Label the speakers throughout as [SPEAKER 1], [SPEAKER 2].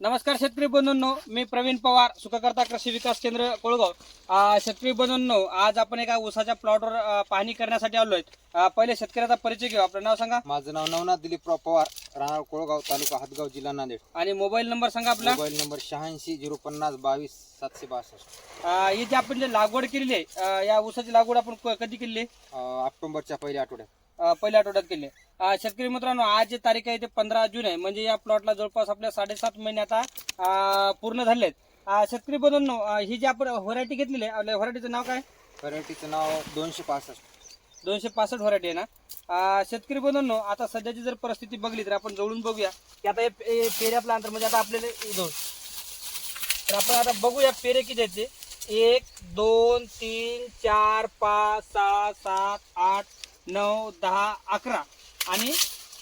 [SPEAKER 1] नमस्कार शेतकरी बंधूंनो मी प्रवीण पवार सुखकर्ता कृषी विकास केंद्र कोळगाव. शेतकरी बंधूंनो आज आपण एका ऊसाच्या प्लॉटवर पाहणी करण्यासाठी आलो आहे पहिले शेतकऱ्याचा परिचय घेऊ. आपलं नाव सांगा.
[SPEAKER 2] माझं नाव नवनाथ दिलीपराव पवार राहणार कोळगाव तालुका हातगाव जिल्हा नांदेड.
[SPEAKER 1] आणि मोबाईल नंबर सांगा आपला.
[SPEAKER 2] मोबाईल नंबर शहाऐंशी झिरो पन्नास बावीस सातशे बासष्ट.
[SPEAKER 1] ही जी आपण जे लागवड केलेली आहे या ऊसाची लागवड आपण कधी केली
[SPEAKER 2] ऑक्टोबरच्या पहिल्या आठवड्यात.
[SPEAKER 1] पहिल्या आठवड्यात केली. शेतकरी मित्रांनो आज जे तारीख आहे ते पंधरा जून आहे. म्हणजे या प्लॉटला जवळपास आपल्या साडेसात महिने आता पूर्ण झाले आहेत शेतकरी बंधूंनो अं, ही जी आपण व्हरायटी घेतलेली आहे आपल्या व्हरायटीचं नाव काय?
[SPEAKER 2] व्हरायटीचं नाव दोनशे पासष्ट.
[SPEAKER 1] दोनशे पासष्ट व्हरायटी आहे ना? शेतकरी बंधूंनो आता सध्याची जर परिस्थिती बघली तर आपण जवळून बघूया. की आता हे पे- पेऱ्यातलं अंतर म्हणजे आता आपल्याला इथं तर आपण आता बघूया पेरे किती आहेत ते. एक दोन तीन चार पाच सहा सात आठ नऊ दहा अकरा. आणि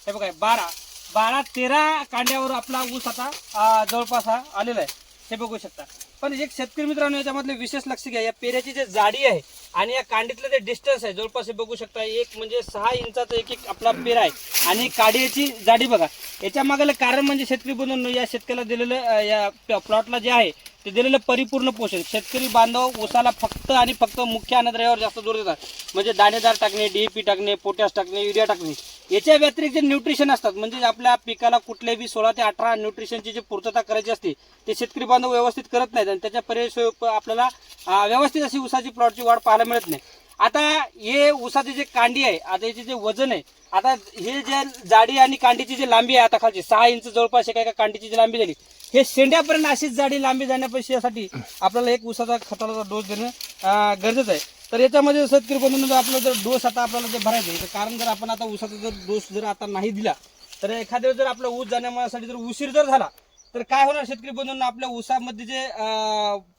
[SPEAKER 1] हे बघा बारा. बारा तेरा कांड्यावर आपला ऊस आता जवळपास हा आलेला आहे. हे बघू शकता. पण एक शेतकरी मित्रांनो याच्यामधले विशेष लक्ष घ्या. या पेऱ्याची जे जाडी आहे आणि या कांडीतलं जे डिस्टन्स आहे जवळपास हे बघू शकता एक म्हणजे सहा इंचाचा एक एक आपला पेरा आहे. आणि काडीची जाडी बघा. याच्या मागलं कारण म्हणजे शेतकरी बनवून या शेतकऱ्याला दिलेलं या प्लॉटला जे आहे ते दिलेलं परिपूर्ण पोषण. शेतकरी बांधव ऊसाला फक्त आणि फक्त मुख्य अन्नद्रव्यावर जास्त जोर देतात. म्हणजे दाणेदार टाकणे डीएपी टाकणे पोटॅश टाकणे युरिया टाकणे. याच्या व्यतिरिक्त जे न्यूट्रिशन असतात म्हणजे आपल्या पिकाला कुठल्याही बी सोळा ते अठरा न्यूट्रिशनची जी पूर्तता करायची असते ते शेतकरी बांधव व्यवस्थित करत नाहीत आणि त्याच्या पर्याय आपल्याला व्यवस्थित अशी ऊसाची प्लॉटची वाढ पाहायला मिळत नाही. आता हे ऊसाचे जे कांडी आहे आता याचे जे वजन आहे आता हे जे जाडी आणि कांडीची जी लांबी आहे आता खालची सहा इंच जवळपास एका एका कांडीची जी लांबी झाली हे शेंड्यापर्यंत अशीच जाडी लांबी जाण्यापेक्षासाठी आपल्याला एक ऊसाचा खताचा डोस देणं गरजेचं आहे. तर याच्यामध्ये शेतकरी बंधूंनो जर आपला जर डोस आता आपल्याला जे भरायचं आहे तर कारण जर आपण आता ऊसाचा जर डोस जर आता नाही दिला तर एखाद्या वेळेस जर आपला ऊस जाण्यासाठी जर उशीर जर झाला तर काय होणार शेतकरी बंधूंना आपल्या ऊसामध्ये जे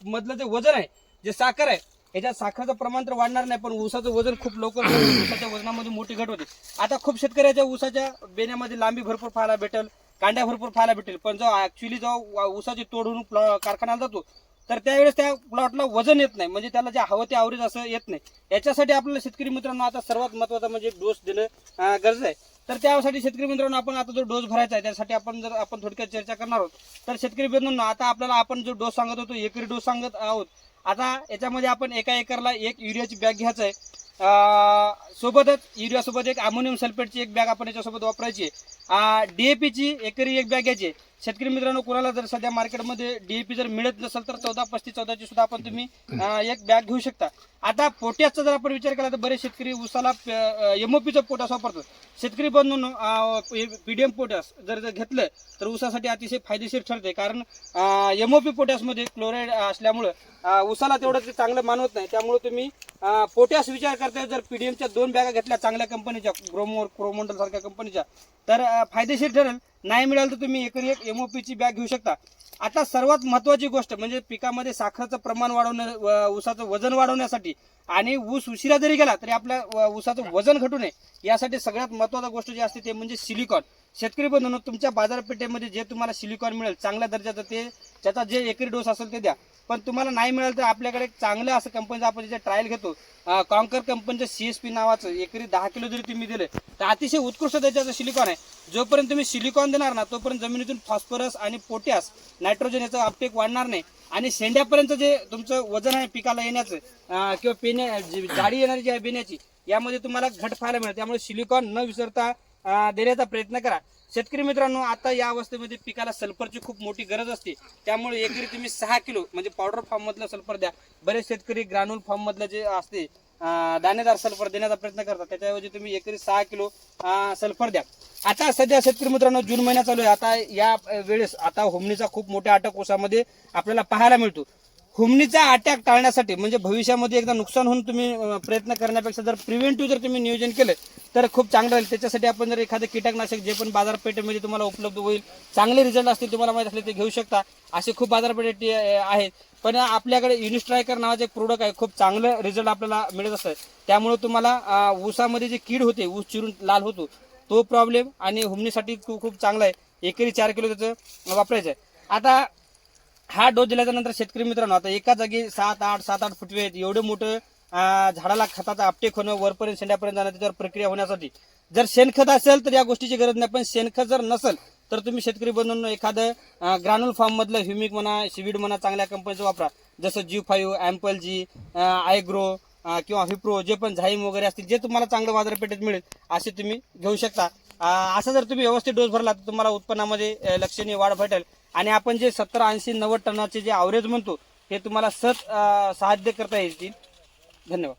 [SPEAKER 1] मधलं जे वजन आहे जे साखर आहे याच्यात साखरेचं प्रमाण तर वाढणार नाही पण ऊसाचं वजन खूप लवकर ऊसाच्या वजनामध्ये मोठी घट होते. आता खूप शेतकऱ्याच्या ऊसाच्या बेण्यामध्ये लांबी भरपूर पाहायला भेटेल कांड्या भरपूर पाहायला भेटेल. पण जो ऍक्च्युली जो ऊसाची तोड होऊन कारखान्याला जातो तर त्यावेळेस त्या प्लॉटला वजन येत नाही. म्हणजे त्याला जे हवं ते आवरेज असं येत नाही. याच्यासाठी आपल्याला शेतकरी मित्रांनो आता सर्वात महत्वाचं म्हणजे डोस देणं गरजेचं आहे. तर त्यासाठी शेतकरी मित्रांनो आपण आता जो डोस भरायचा आहे त्यासाठी आपण जर आपण थोडक्यात चर्चा करणार आहोत तर शेतकरी मित्रांनो आता आपल्याला आपण जो डोस सांगत होतो एकरी डोस सांगत आहोत. आता याच्यामध्ये आपण एका एकरला एक युरियाची बॅग घ्यायचं आहे. सोबतच युरियासोबत एक अमोनियम सल्फेटची एक बॅग आपण याच्यासोबत वापरायची आहे. डीएपीची एकरी एक बॅग घ्यायची आहे. शेतकरी मित्रांनो कोणाला जर सध्या मार्केटमध्ये डीएपी जर मिळत नसेल तर चौदा पस्तीस चौदाची सुद्धा आपण तुम्ही अं, एक बॅग घेऊ शकता. आता पोट्याचा जर आपण विचार केला तर बरेच शेतकरी उसाला एमओपीचं पोटास वापरतात. शेतकरी बंधून पीडीएम पोटॅस जर जर घेतलं तर ऊसासाठी अतिशय फायदेशीर ठरते कारण एमओपी पोटॅसमध्ये क्लोराईड असल्यामुळं ऊसाला तेवढं ते चांगलं मानवत नाही. त्यामुळे तुम्ही पोटॅस पोटॅश विचार करताय जर पीडीएमच्या दोन बॅगा घेतल्या चांगल्या कंपनीच्या ग्रोमोर क्रोमोंडल सारख्या कंपनीच्या तर फायदेशीर ठरेल. नाही मिळालं तर तुम्ही एकरी एक एमओपीची बॅग घेऊ शकता. आता सर्वात महत्वाची गोष्ट म्हणजे पिकामध्ये साखरेचं प्रमाण वाढवणं ऊसाचं वजन वाढवण्यासाठी आणि ऊस उशिरा जरी गेला तरी आपल्या ऊसाचं वजन घटू नये. यासाठी सगळ्यात महत्वाची गोष्ट जी असते ते म्हणजे सिलिकॉन शेतकरी बंधून तुमच्या बाजारपेठेमध्ये जे तुम्हाला सिलिकॉन मिळेल चांगल्या दर्जाचं ते त्याचा जे एकरी डोस असेल ते द्या. पण तुम्हाला नाही मिळालं तर आपल्याकडे एक चांगलं असं कंपनीचं आपण जे ट्रायल घेतो कॉन्कर कंपनीचं सी एस पी नावाचं एकरी दहा किलो जरी तुम्ही दिले तर अतिशय उत्कृष्ट दर्जाचं सिलिकॉन आहे. जोपर्यंत तुम्ही सिलिकॉन देणार ना तोपर्यंत जमिनीतून फॉस्फरस आणि पोटॅश नायट्रोजन याचं अपटेक वाढणार नाही. आणि शेंड्यापर्यंत जे तुमचं वजन आहे पिकाला येण्याचं किंवा पेण्या जी जाडी येणारी जी आहे बेण्याची यामध्ये तुम्हाला घट पाहायला मिळेल. त्यामुळे सिलिकॉन न विसरता देण्याचा प्रयत्न करा. शेतकरी मित्रांनो आता या अवस्थेमध्ये पिकाला सल्फरची खूप मोठी गरज असते. त्यामुळे एकरी तुम्ही सहा किलो म्हणजे पावडर फॉर्म मधलं सल्फर द्या. बरेच शेतकरी ग्रॅन्युल फॉर्म मधलं जे असते दाणेदार सल्फर देण्याचा प्रयत्न करतात. त्याच्याऐवजी तुम्ही एकरी सहा किलो सल्फर द्या. आता सध्या शेतकरी मित्रांनो जून महिना चालू आहे. आता या वेळेस आता होमणीचा खूप मोठ्या अटक ऊसामध्ये आपल्याला पाहायला मिळतो. हुमणीचा अटॅक टाळण्यासाठी म्हणजे भविष्यामध्ये एकदा नुकसान होऊन तुम्ही प्रयत्न करण्यापेक्षा जर प्रिव्हेंटिव्ह जर तुम्ही नियोजन केलं तर खूप चांगलं राहील. त्याच्यासाठी आपण जर एखादं कीटकनाशक जे पण बाजारपेठेमध्ये तुम्हाला उपलब्ध होईल चांगले रिझल्ट असतील तुम्हाला माहीत असले ते घेऊ शकता. असे खूप बाजारपेठे आहेत. पण आपल्याकडे युनिस्ट्रायकर नावाचं एक प्रोडक्ट आहे. खूप चांगलं रिझल्ट आपल्याला मिळत असतं. त्यामुळे तुम्हाला ऊसामध्ये जे कीड होते ऊस चिरून लाल होतो तो प्रॉब्लेम आणि हुमणीसाठी खूप खूप चांगला आहे. एकरी चार किलो त्याचं वापरायचं आहे. आता हा डोस दिल्याच्या नंतर शेतकरी मित्रांनो आता एका जागी सात आठ सात आठ फुटवे आहेत. एवढं मोठं झाडाला खताचा अपटेक होणं वरपर्यंत शेंड्यापर्यंत जाणं त्याच्यावर प्रक्रिया होण्यासाठी जर शेणखत असेल तर या गोष्टीची गरज नाही. पण शेणखत जर नसेल तर तुम्ही शेतकरी बनवून एखादं ग्रॅन्युल फार्म मधलं ह्युमिक म्हणा शिविड म्हणा चांगल्या कंपनीचं वापरा. जसं जी फाईव्ह ॲम्पल जी आयग्रो किंवा विप्रो जे पण झाईम वगैरे असतील जे तुम्हाला चांगलं बाजारपेठेत मिळेल असे तुम्ही घेऊ शकता. असा असं जर तुम्ही व्यवस्थित डोस भरला तर तुम्हाला उत्पन्नामध्ये लक्षणीय वाढ भेटेल. आणि आपण जे सत्तर ऐंशी नव्वद टनाचे जे ॲव्हरेज म्हणतो हे तुम्हाला सत साध्य करता येतील. धन्यवाद.